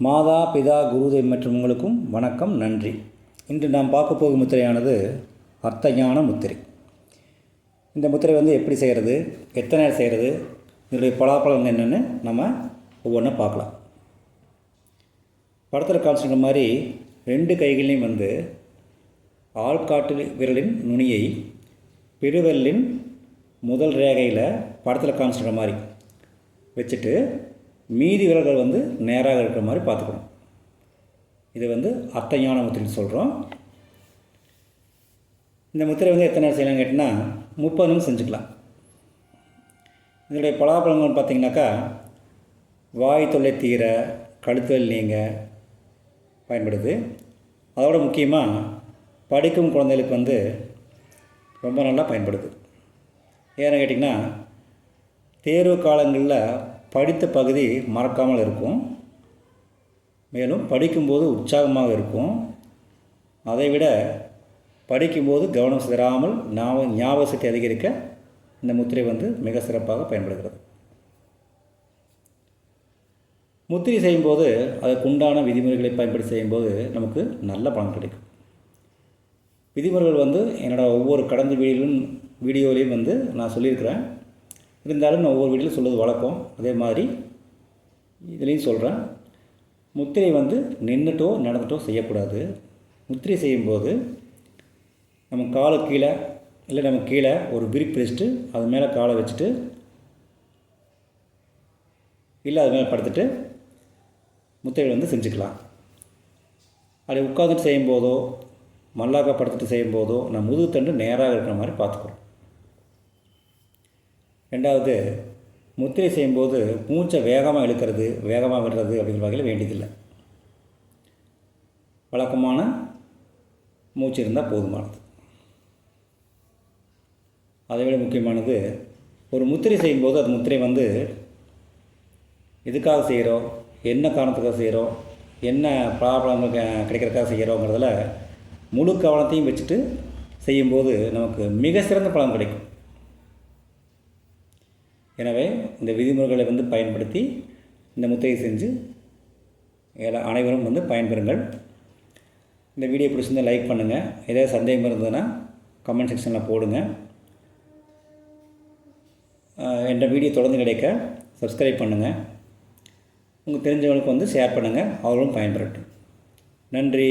மாதா பிதா குருதை மற்றும் உங்களுக்கும் வணக்கம் நன்றி. இன்று நாம் பார்க்க போகும் முத்திரையானது அர்த்தஞான முத்திரை. இந்த முத்திரை வந்து எப்படி செய்கிறது எத்தனை நேரம் செய்கிறது இதனுடைய பலாப்பழம் என்னென்னு நம்ம ஒவ்வொன்றா பார்க்கலாம். படத்தில் காமிச்சிருக்க மாதிரி ரெண்டு கைகளையும் வந்து ஆள்காட்டு விரலின் நுனியை பெருவிரலின் முதல் ரேகையில் படத்தில் காமிச்சிருக்க மாதிரி வச்சுட்டு மீதி விரல்கள் வந்து நேராக இருக்கிற மாதிரி பார்த்துக்கணும். இது வந்து அர்த்தஞான முத்திரைன்னு சொல்கிறோம் இந்த முத்திரை வந்து எத்தனை நேரம் செய்யலாம் கேட்டிங்கன்னா முப்பது நிமிஷம் செஞ்சுக்கலாம். இதனுடைய பலாப்பழங்கள் பார்த்தீங்கன்னாக்கா வாய் தொல்லை தீர கழுத்தல் நீங்க பயன்படுது. அதோட முக்கியமாக படிக்கும் குழந்தைகளுக்கு வந்து ரொம்ப நல்லா பயன்படுது. ஏன்னு கேட்டிங்கன்னா தேர்வு காலங்களில் படித்த பகுதி மறக்காமல் இருக்கும். மேலும் படிக்கும்போது உற்சாகமாக இருக்கும். அதை விட படிக்கும்போது கவனம் சிதறாமல் ஞாபக ஞாபக சக்தி அதிகரிக்க இந்த முத்திரை வந்து மிக சிறப்பாக பயன்படுகிறது. முத்திரை செய்யும்போது அதற்குண்டான விதிமுறைகளை பயன்படுத்தி செய்யும்போது நமக்கு நல்ல பலன் கிடைக்கும். விதிமுறைகள் வந்து என்னோடய ஒவ்வொரு கடந்த வீடியிலும் வீடியோலையும் வந்து நான் சொல்லியிருக்கிறேன். இருந்தாலும் நான் ஒவ்வொரு வீட்டிலும் சொல்வது வழக்கம். அதே மாதிரி இதுலேயும் சொல்கிறேன் முத்திரை வந்து நின்றுட்டோ நடந்துட்டோ செய்யக்கூடாது. முத்திரை செய்யும்போது நம்ம காலை கீழே இல்லை நம்ம கீழே ஒரு விரிப்பு வச்சுட்டு அது மேலே காலை வச்சுட்டு இல்லை அது மேலே படுத்துட்டு முத்திரைகள் வந்து செஞ்சுக்கலாம். அப்படி உட்காந்துட்டு செய்யும்போதோ மல்லாக்கா படுத்துட்டு செய்யும்போதோ முதுகு முதுகுத்தண்டு நேராக இருக்கிற மாதிரி பார்த்துக்கிறோம் ரெண்டாவது முத்திரை செய்யும்போது மூச்சை வேகமாக இழுக்கிறது வேகமாக விடுறது அப்படிங்கிற வகையில் வேண்டியதில்லை. வழக்கமான மூச்சு இருந்தால் போதுமானது. அதை விட முக்கியமானது ஒரு முத்திரை செய்யும்போது அது முத்திரை வந்து எதுக்காக செய்கிறோம் என்ன காரணத்துக்காக செய்கிறோம் என்ன பலாபலங்கள் கிடைக்கிறதுக்காக செய்கிறோங்கிறதுல முழு கவனத்தையும் வச்சுட்டு செய்யும்போது நமக்கு மிக சிறந்த பலன் கிடைக்கும். எனவே இந்த விதிமுறைகளை வந்து பயன்படுத்தி இந்த முத்திரையை செஞ்சு எல்லா அனைவரும் வந்து பயன்பெறுங்கள். இந்த வீடியோ பிடிச்சிருந்தால் லைக் பண்ணுங்கள் ஏதாவது சந்தேகம் இருந்ததுன்னா கமெண்ட் செக்ஷனில் போடுங்க. என்ற வீடியோ தொடர்ந்து கிடைக்க சப்ஸ்கிரைப் பண்ணுங்கள் உங்கள் தெரிஞ்சவங்களுக்கு வந்து ஷேர் பண்ணுங்கள் அவர்களும் பயன்பெறட்டும். நன்றி.